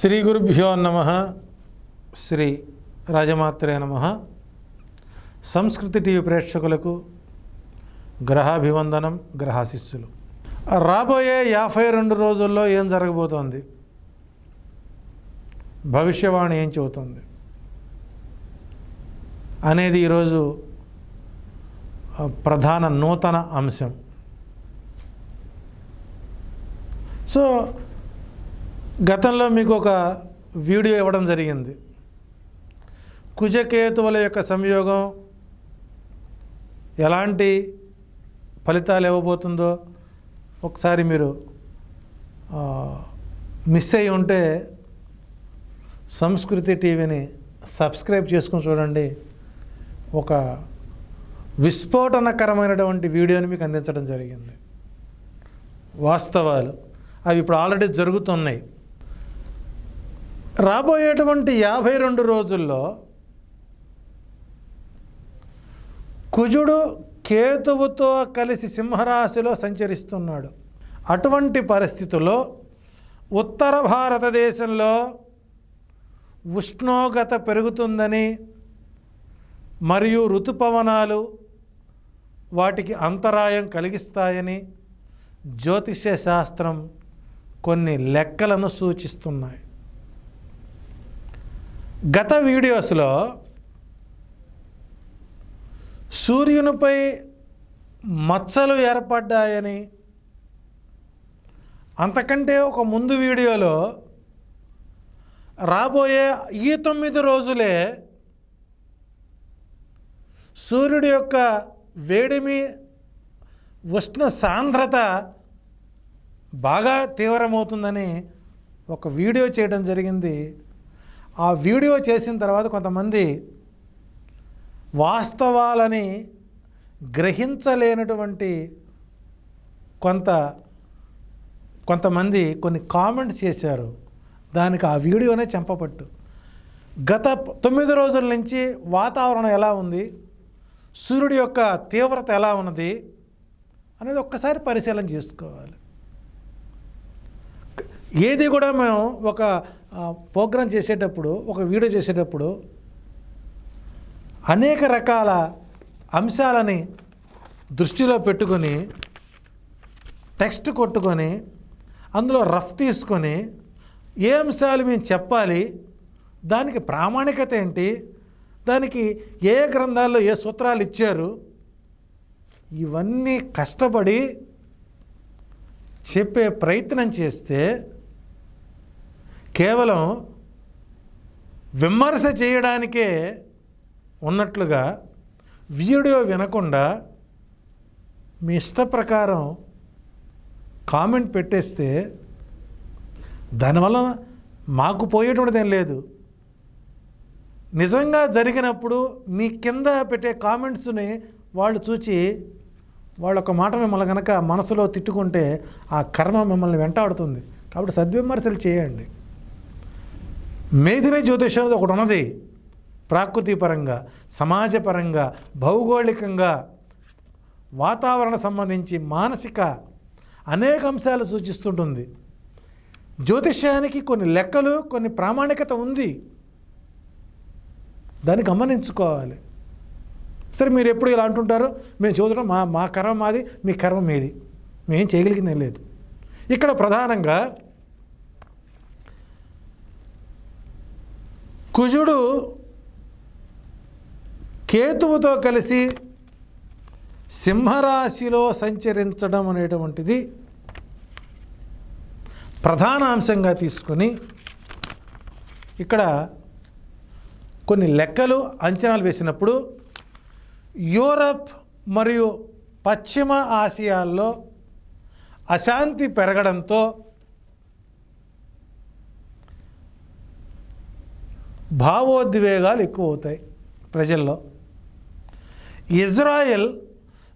శ్రీ గురుభ్యో నమ. శ్రీ రాజమాత్రే నమ. సంస్కృతి టీవీ ప్రేక్షకులకు గ్రహాభివందనం గ్రహాశిస్సులు. రాబోయే యాభై రెండు రోజుల్లో ఏం జరగబోతోంది? భవిష్యవాణి ఏం చెబుతుంది? అనేది ఈరోజు ప్రధాన నూతన అంశం. సో గతంలో మీకు ఒక వీడియో ఇవ్వడం జరిగింది. కుజకేతువుల యొక్క సంయోగం ఎలాంటి ఫలితాలు ఇవ్వబోతుందో ఒకసారి మీరు మిస్ అయి ఉంటే సంస్కృతి టీవీని సబ్స్క్రైబ్ చేసుకుని చూడండి. ఒక విస్ఫోటనకరమైనటువంటి వీడియోని మీకు అందించడం జరిగింది. వాస్తవాలు. అవి ఇప్పుడు ఆల్రెడీ జరుగుతున్నాయి. రాబోయేటువంటి యాభై రెండు రోజుల్లో కుజుడు కేతువుతో కలిసి సింహరాశిలో సంచరిస్తున్నాడు. అటువంటి పరిస్థితుల్లో ఉత్తర భారతదేశంలో ఉష్ణోగ్రత పెరుగుతుందని మరియు ఋతుపవనాలు వాటికి అంతరాయం కలిగిస్తాయని జ్యోతిష్య శాస్త్రం కొన్ని లెక్కలను సూచిస్తున్నాయి. గత వీడియోస్లో సూర్యునిపై మచ్చలు ఏర్పడ్డాయని అంతకంటే ఒక ముందు వీడియోలో రాబోయే ఈ తొమ్మిది రోజులే సూర్యుడి యొక్క వేడిమి ఉష్ణ సాంద్రత బాగా తీవ్రమవుతుందని ఒక వీడియో చేయడం జరిగింది. ఆ వీడియో చేసిన తర్వాత కొంతమంది వాస్తవాలని గ్రహించలేనటువంటి కొంత కొంతమంది కొన్ని కామెంట్స్ చేశారు. దానికి ఆ వీడియోనే చెంపపట్టు గత తొమ్మిది రోజుల నుంచి వాతావరణం ఎలా ఉంది? సూర్యుడి యొక్క తీవ్రత ఎలా ఉన్నది? అనేది ఒక్కసారి పరిశీలన చేసుకోవాలి. ఏది కూడా మేము ఒక ప్రోగ్రాం చేసేటప్పుడు ఒక వీడియో చేసేటప్పుడు అనేక రకాల అంశాలని దృష్టిలో పెట్టుకొని టెక్స్ట్ కొట్టుకొని అందులో రఫ్ తీసుకొని ఏ అంశాలు మేము చెప్పాలి దానికి ప్రామాణికత ఏంటి దానికి ఏ గ్రంథాల్లో ఏ సూత్రాలు ఇచ్చారు ఇవన్నీ కష్టపడి చెప్పే ప్రయత్నం చేస్తే కేవలం విమర్శ చేయడానికే ఉన్నట్లుగా వీడియో వినకుండా మీ ఇష్ట ప్రకారం కామెంట్ పెట్టేస్తే దానివల్ల మాకు పోయేటువంటిది ఏం లేదు. నిజంగా జరిగినప్పుడు మీ కింద పెట్టే కామెంట్స్ని వాళ్ళు చూచి వాళ్ళ ఒక మాట మిమ్మల్ని కనుక మనసులో తిట్టుకుంటే ఆ కర్మ మిమ్మల్ని వెంటాడుతుంది. కాబట్టి సద్విమర్శలు చేయండి. మేధిని జ్యోతిషం అనేది ఒకటి ఉన్నది. ప్రాకృతి పరంగా సమాజపరంగా భౌగోళికంగా వాతావరణ సంబంధించి మానసిక అనేక అంశాలు సూచిస్తుంటుంది. జ్యోతిష్యానికి కొన్ని లెక్కలు కొన్ని ప్రామాణికత ఉంది. దాన్ని గమనించుకోవాలి. సరే మీరు ఎప్పుడు ఇలా అంటుంటారు? మేము చూడడం మా మా కర్మ మాది మీ కర్మ మీది. మేం చేయగలిగిందేం లేదు. ఇక్కడ ప్రధానంగా కుజుడు కేతువుతో కలిసి సింహరాశిలో సంచరించడం అనేటువంటిది ప్రధాన అంశంగా తీసుకొని ఇక్కడ కొన్ని లెక్కలు అంచనాలు వేసినప్పుడు యూరప్ మరియు పశ్చిమ ఆసియాల్లో అశాంతి పెరగడంతో భావోద్వేగాలు ఎక్కువ అవుతాయి ప్రజల్లో. ఇజ్రాయెల్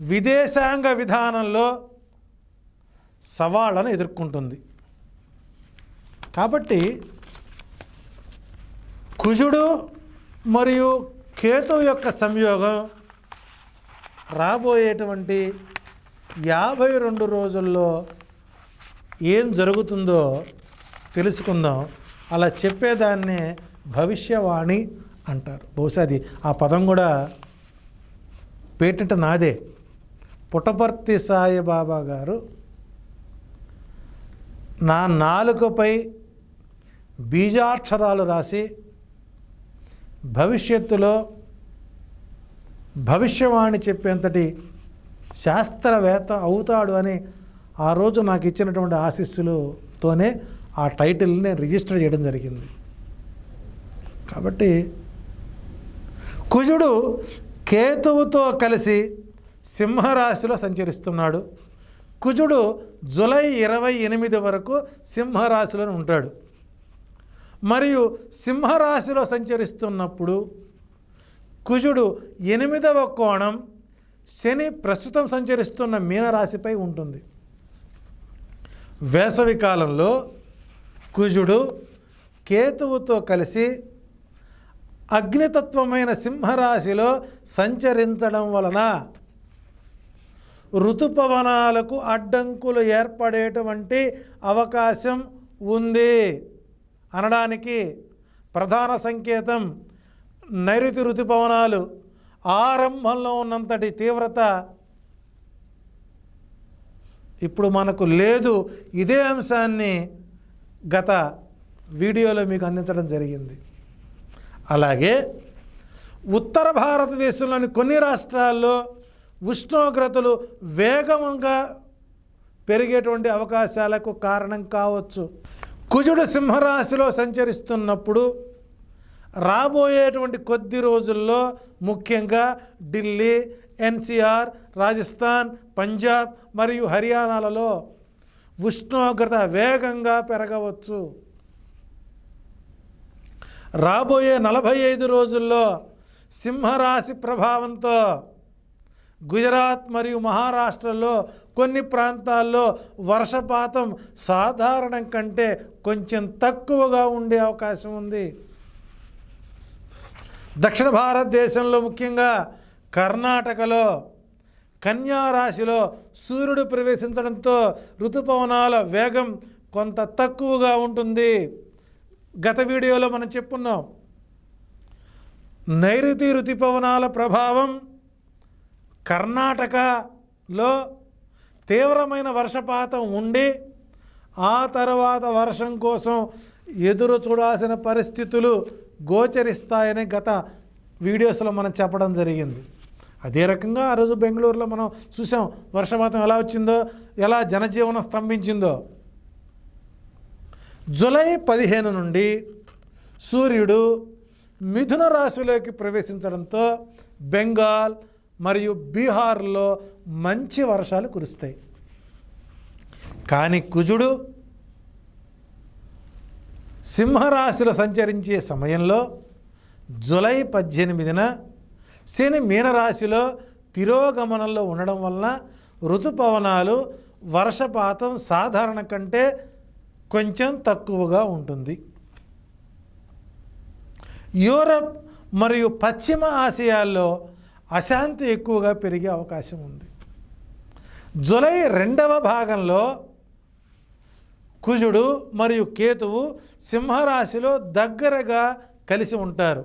విదేశాంగ విధానంలో సవాళ్ళను ఎదుర్కొంటుంది. కాబట్టి కుజుడు మరియు కేతు యొక్క సంయోగం రాబోయేటువంటి యాభై రెండు రోజుల్లో ఏం జరుగుతుందో తెలుసుకుందాం. అలా చెప్పేదాన్నే భవిష్యవాణి అంటారు. బహుశా అది ఆ పదం కూడా పేటెంట్ నాదే. పుటపర్తి సాయిబాబా గారు నా నాలుకపై బీజాక్షరాలు రాసి భవిష్యత్తులో భవిష్యవాణి చెప్పేంతటి శాస్త్రవేత్త అవుతాడు అని ఆ రోజు నాకు ఇచ్చినటువంటి ఆశీస్సులతోనే ఆ టైటిల్ని నేను రిజిస్టర్ చేయడం జరిగింది. కాబట్టి కుజుడు కేతువుతో కలిసి సింహరాశిలో సంచరిస్తున్నాడు. కుజుడు జులై ఇరవై ఎనిమిది వరకు సింహరాశిలో ఉంటాడు. మరియు సింహరాశిలో సంచరిస్తున్నప్పుడు కుజుడు ఎనిమిదవ కోణం శని ప్రస్తుతం సంచరిస్తున్న మీనరాశిపై ఉంటుంది. వేసవి కాలంలో కుజుడు కేతువుతో కలిసి అగ్నితత్వమైన సింహరాశిలో సంచరించడం వలన ఋతుపవనాలకు అడ్డంకులు ఏర్పడేటువంటి అవకాశం ఉంది. అనడానికి ప్రధాన సంకేతం నైరుతి ఋతుపవనాలు ఆరంభంలో ఉన్నంతటి తీవ్రత ఇప్పుడు మనకు లేదు. ఇదే అంశాన్ని గత వీడియోలో మీకు అందించడం జరిగింది. అలాగే ఉత్తర భారతదేశంలోని కొన్ని రాష్ట్రాల్లో ఉష్ణోగ్రతలు వేగంగా పెరిగేటువంటి అవకాశాలకు కారణం కావచ్చు. కుజుడు సింహరాశిలో సంచరిస్తున్నప్పుడు రాబోయేటువంటి కొద్ది రోజుల్లో ముఖ్యంగా ఢిల్లీ ఎన్సీఆర్ రాజస్థాన్ పంజాబ్ మరియు హర్యానాలలో ఉష్ణోగ్రత వేగంగా పెరగవచ్చు. రాబోయే నలభై ఐదు రోజుల్లో సింహరాశి ప్రభావంతో గుజరాత్ మరియు మహారాష్ట్రలో కొన్ని ప్రాంతాల్లో వర్షపాతం సాధారణం కంటే కొంచెం తక్కువగా ఉండే అవకాశం ఉంది. దక్షిణ భారతదేశంలో ముఖ్యంగా కర్ణాటకలో కన్యా రాశిలో సూర్యుడు ప్రవేశించడంతో ఋతుపవనాల వేగం కొంత తక్కువగా ఉంటుంది. గత వీడియోలో మనం చెప్పున్నాం. నైరుతి ఋతుపవనాల ప్రభావం కర్ణాటకలో తీవ్రమైన వర్షపాతం ఉండి ఆ తర్వాత వర్షం కోసం ఎదురు చూడాల్సిన పరిస్థితులు గోచరిస్తాయని గత వీడియోస్లో మనం చెప్పడం జరిగింది. అదే రకంగా ఆ రోజు బెంగళూరులో మనం చూసాం వర్షపాతం ఎలా వచ్చిందో ఎలా జనజీవనం స్తంభించిందో. జులై పదిహేను నుండి సూర్యుడు మిథున రాశిలోకి ప్రవేశించడంతో బెంగాల్ మరియు బీహార్లో మంచి వర్షాలు కురుస్తాయి. కానీ కుజుడు సింహరాశిలో సంచరించే సమయంలో జూలై పద్దెనిమిదిన శని మీనరాశిలో తిరోగమనంలో ఉండడం వలన ఋతుపవనాలు వర్షపాతం సాధారణ కంటే కొంచెం తక్కువగా ఉంటుంది. యూరప్ మరియు పశ్చిమ ఆసియాల్లో అశాంతి ఎక్కువగా పెరిగే అవకాశం ఉంది. జూలై రెండవ భాగంలో కుజుడు మరియు కేతువు సింహరాశిలో దగ్గరగా కలిసి ఉంటారు.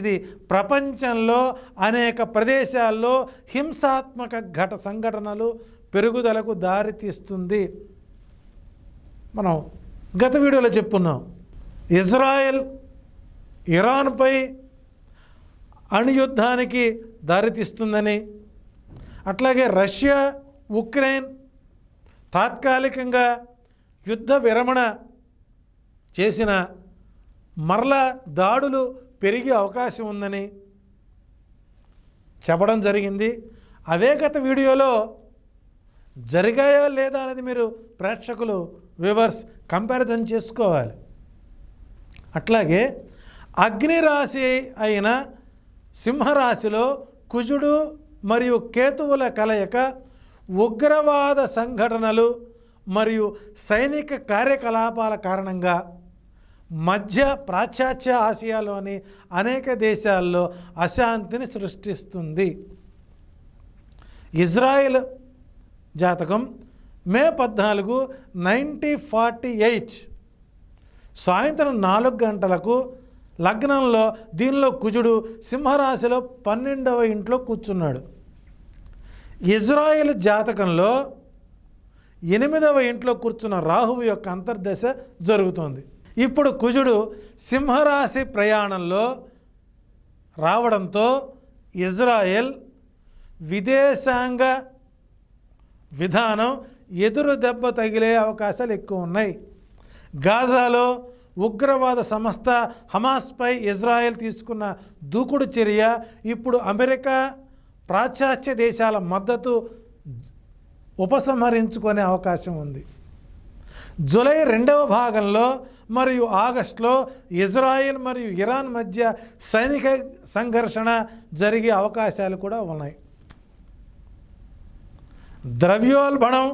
ఇది ప్రపంచంలో అనేక ప్రదేశాల్లో హింసాత్మక ఘట సంఘటనలు పెరుగుదలకు దారితీస్తుంది. మనం గత వీడియోలో చెప్పున్నాం. ఇజ్రాయెల్ ఇరాన్పై అణుయుద్ధానికి దారితీస్తుందని అట్లాగే రష్యా ఉక్రెయిన్ తాత్కాలికంగా యుద్ధ విరమణ చేసిన మరల దాడులు పెరిగే అవకాశం ఉందని చెప్పడం జరిగింది. అదే గత వీడియోలో జరిగాయా లేదా అనేది మీరు ప్రేక్షకులు వ్యూవర్స్ కంపారిజన్ చేసుకోవాలి. అట్లాగే అగ్నిరాశి అయిన సింహరాశిలో కుజుడు మరియు కేతువుల కలయిక ఉగ్రవాద సంఘటనలు మరియు సైనిక కార్యకలాపాల కారణంగా మధ్య పాశ్చాత్య ఆసియాలోని అనేక దేశాల్లో అశాంతిని సృష్టిస్తుంది. ఇజ్రాయెల్ జాతకం మే పద్నాలుగు నైన్టీ ఫార్టీ ఎయిట్. సాయంత్రం నాలుగు గంటలకు లగ్నంలో దీనిలో కుజుడు సింహరాశిలో పన్నెండవ ఇంట్లో కూర్చున్నాడు. ఇజ్రాయెల్ జాతకంలో ఎనిమిదవ ఇంట్లో కూర్చున్న రాహువు యొక్క అంతర్దశ జరుగుతుంది. ఇప్పుడు కుజుడు సింహరాశి ప్రయాణంలో రావడంతో ఇజ్రాయెల్ విదేశాంగ విధానం ఎదురు దెబ్బ తగిలే అవకాశాలు ఎక్కువ ఉన్నాయి. గాజాలో ఉగ్రవాద సంస్థ హమాస్పై ఇజ్రాయెల్ తీసుకున్న దూకుడు చర్య ఇప్పుడు అమెరికా పాశ్చాత్య దేశాల మద్దతు ఉపసంహరించుకునే అవకాశం ఉంది. జూలై రెండవ భాగంలో మరియు ఆగస్టులో ఇజ్రాయెల్ మరియు ఇరాన్ మధ్య సైనిక సంఘర్షణ జరిగే అవకాశాలు కూడా ఉన్నాయి. ద్రవ్యోల్బణం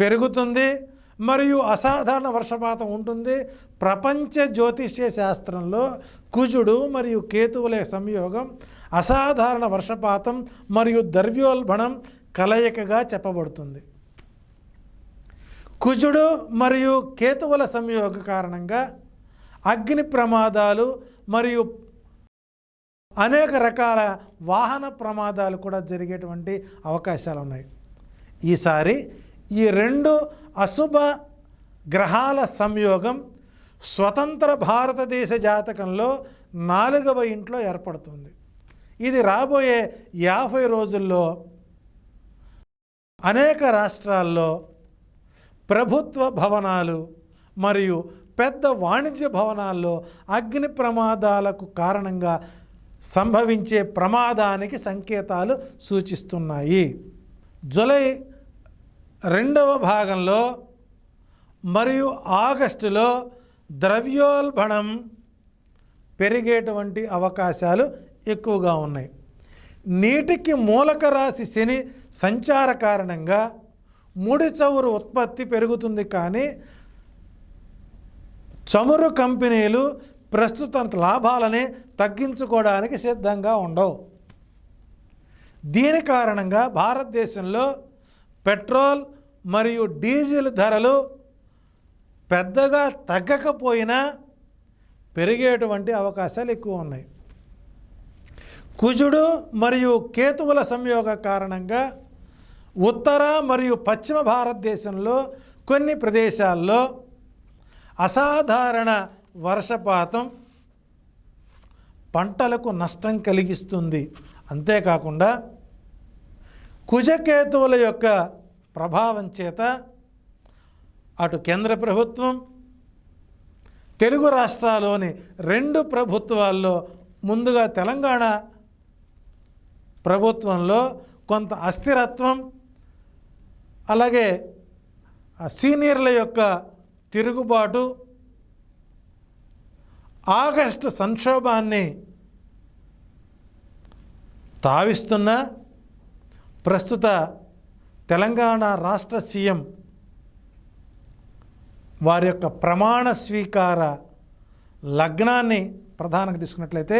పెరుగుతుంది మరియు అసాధారణ వర్షపాతం ఉంటుంది. ప్రపంచ జ్యోతిష్య శాస్త్రంలో కుజుడు మరియు కేతువుల సంయోగం అసాధారణ వర్షపాతం మరియు ద్రవ్యోల్బణం కలయికగా చెప్పబడుతుంది. కుజుడు మరియు కేతువుల సంయోగ కారణంగా అగ్ని ప్రమాదాలు మరియు అనేక రకాల వాహన ప్రమాదాలు కూడా జరిగేటువంటి అవకాశాలు ఉన్నాయి. ఈసారి ఈ రెండు అశుభ గ్రహాల సంయోగం స్వతంత్ర భారతదేశ జాతకంలో నాలుగవ ఇంట్లో ఏర్పడుతుంది. ఇది రాబోయే యాభై రోజుల్లో అనేక రాష్ట్రాల్లో ప్రభుత్వ భవనాలు మరియు పెద్ద వాణిజ్య భవనాల్లో అగ్ని ప్రమాదాలకు కారణంగా సంభవించే ప్రమాదానికి సంకేతాలు సూచిస్తున్నాయి. జులై రెండవ భాగంలో మరియు ఆగస్టులో ద్రవ్యోల్బణం పెరిగేటువంటి అవకాశాలు ఎక్కువగా ఉన్నాయి. నీటికి మూలక రాశి శని సంచార కారణంగా ముడి చమురు ఉత్పత్తి పెరుగుతుంది కానీ చమురు కంపెనీలు ప్రస్తుత లాభాలని తగ్గించుకోవడానికి సిద్ధంగా ఉండవు. దీని కారణంగా భారతదేశంలో పెట్రోల్ మరియు డీజిల్ ధరలు పెద్దగా తగ్గకపోయినా పెరిగేటువంటి అవకాశాలు ఎక్కువ ఉన్నాయి. కుజుడు మరియు కేతువుల సంయోగ కారణంగా ఉత్తర మరియు పశ్చిమ భారతదేశంలో కొన్ని ప్రదేశాల్లో అసాధారణ వర్షపాతం పంటలకు నష్టం కలిగిస్తుంది. అంతేకాకుండా కుజకేతువుల యొక్క ప్రభావం చేత అటు కేంద్ర ప్రభుత్వం తెలుగు రాష్ట్రాల్లోని రెండు ప్రభుత్వాల్లో ముందుగా తెలంగాణ ప్రభుత్వంలో కొంత అస్థిరత్వం అలాగే సీనియర్ల యొక్క తిరుగుబాటు ఆగస్టు సంక్షోభాన్ని తావిస్తున్న ప్రస్తుత తెలంగాణ రాష్ట్ర సీఎం వారి యొక్క ప్రమాణ స్వీకార లగ్నాన్ని ప్రధానంగా తీసుకున్నట్లయితే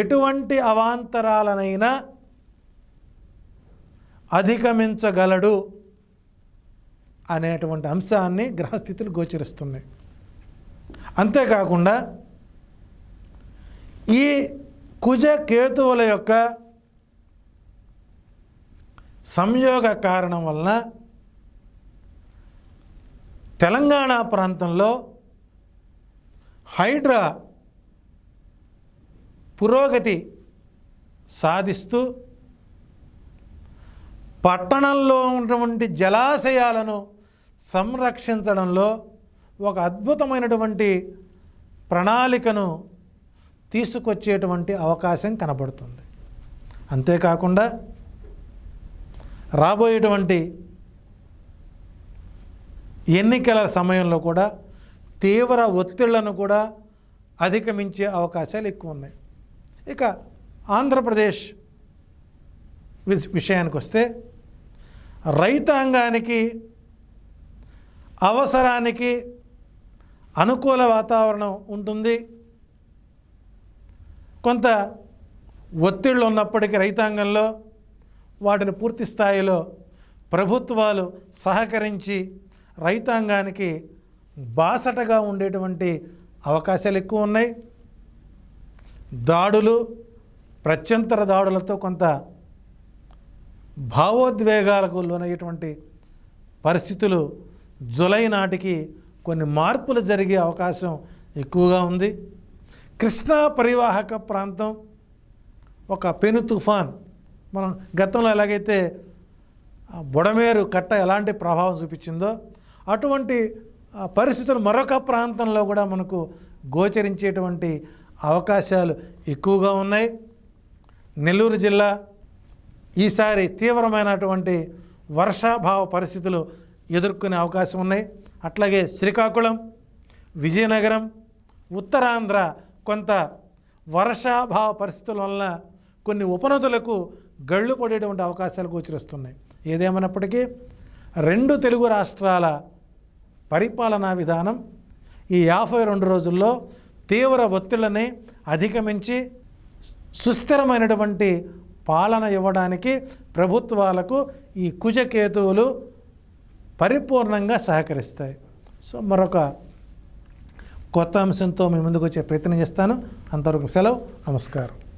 ఎటువంటి అవాంతరాలనైనా అధిగమించగలడు. అనేటువంటి అంశాన్ని గ్రహస్థితులు గోచరిస్తున్నాయి. అంతేకాకుండా ఈ కుజ కేతువుల యొక్క సంయోగ కారణం వలన తెలంగాణ ప్రాంతంలో హైడ్రా పురోగతి సాధిస్తూ పట్టణంలో ఉన్నటువంటి జలాశయాలను సంరక్షించడంలో ఒక అద్భుతమైనటువంటి ప్రణాళికను తీసుకొచ్చేటువంటి అవకాశం కనబడుతుంది. అంతేకాకుండా రాబోయేటువంటి ఎన్నికల సమయంలో కూడా తీవ్ర ఒత్తిళ్ళను కూడా అధిగమించే అవకాశాలు ఎక్కువ ఉన్నాయి. ఇక ఆంధ్రప్రదేశ్ విషయానికి వస్తే రైతాంగానికి అవసరానికి అనుకూల వాతావరణం ఉంటుంది. కొంత ఒత్తిళ్ళు ఉన్నప్పటికీ రైతాంగంలో వాటిని పూర్తి స్థాయిలో ప్రభుత్వాలు సహకరించి రైతాంగానికి బాసటగా ఉండేటువంటి అవకాశాలు ఎక్కువ ఉన్నాయి. దాడులు ప్రత్యంతర దాడులతో కొంత భావోద్వేగాలకు లోనయ్యేటువంటి పరిస్థితులు జులై నాటికి కొన్ని మార్పులు జరిగే అవకాశం ఎక్కువగా ఉంది. కృష్ణా పరివాహక ప్రాంతం ఒక పెను తుఫాన్. మనం గతంలో ఎలాగైతే బుడమేరు కట్ట ఎలాంటి ప్రభావం చూపించిందో అటువంటి పరిస్థితులు మరొక ప్రాంతంలో కూడా మనకు గోచరించేటువంటి అవకాశాలు ఎక్కువగా ఉన్నాయి. నెల్లూరు జిల్లా ఈసారి తీవ్రమైనటువంటి వర్షాభావ పరిస్థితులు ఎదుర్కొనే అవకాశం ఉన్నాయి. అట్లాగే శ్రీకాకుళం విజయనగరం ఉత్తరాంధ్ర కొంత వర్షాభావ పరిస్థితుల వలన కొన్ని ఉపనదులకు గళ్ళు పడేటువంటి అవకాశాలు గోచరిస్తున్నాయి. ఏదేమైనప్పటికీ రెండు తెలుగు రాష్ట్రాల పరిపాలనా విధానం ఈ యాభై రెండు రోజుల్లో తీవ్ర ఒత్తిళ్ళని అధిగమించి సుస్థిరమైనటువంటి పాలన ఇవ్వడానికి ప్రభుత్వాలకు ఈ కుజకేతువులు పరిపూర్ణంగా సహకరిస్తాయి. సో మరొక కొత్త అంశంతో మీ ముందుకు వచ్చే ప్రయత్నం చేస్తాను. అంతవరకు సెలవు. నమస్కారం.